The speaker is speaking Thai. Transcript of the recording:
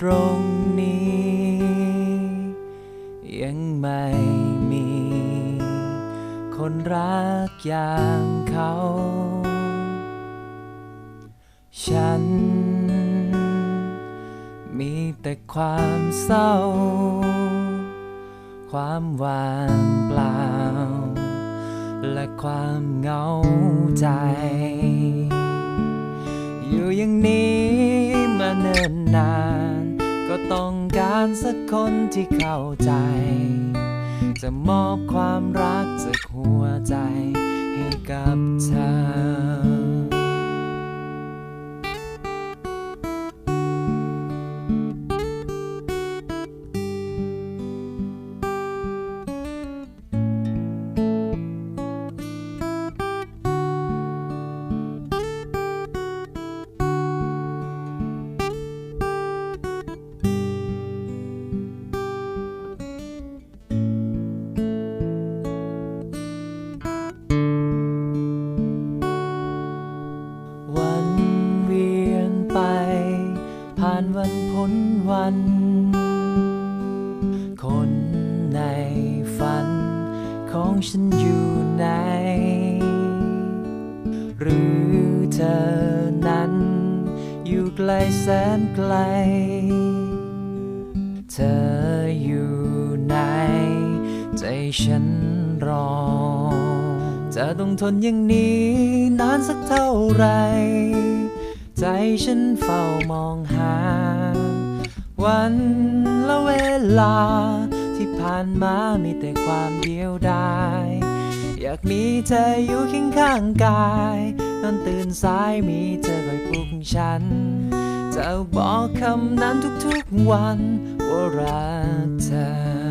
ตรงนี้ ยังไม่มี คนรักอย่างเขา ฉัน มีแต่ความเศร้า ความว่างเปล่า และความเหงาใจ อยู่อย่างนี้ สักคนที่เข้าใจ จะมอบความรักจากหัวใจให้กับเธอ พ้นวัน คนในฝันของฉันอยู่ไหน หรือเธอนั้น อยู่ไกลแสนไกล เธออยู่ไหน ใจฉันรอ จะต้องทนอย่างนี้นานสักเท่าไหร่ ใจฉันเฝ้ามองหา วันและเวลา ที่ผ่านมามีแต่ความเดียวดายอยากมีเธออยู่เคียงข้างกายนอนตื่นสายมีเธอคอยปลุกฉัน จะบอกคำนั้นทุกๆวันว่ารักเธอ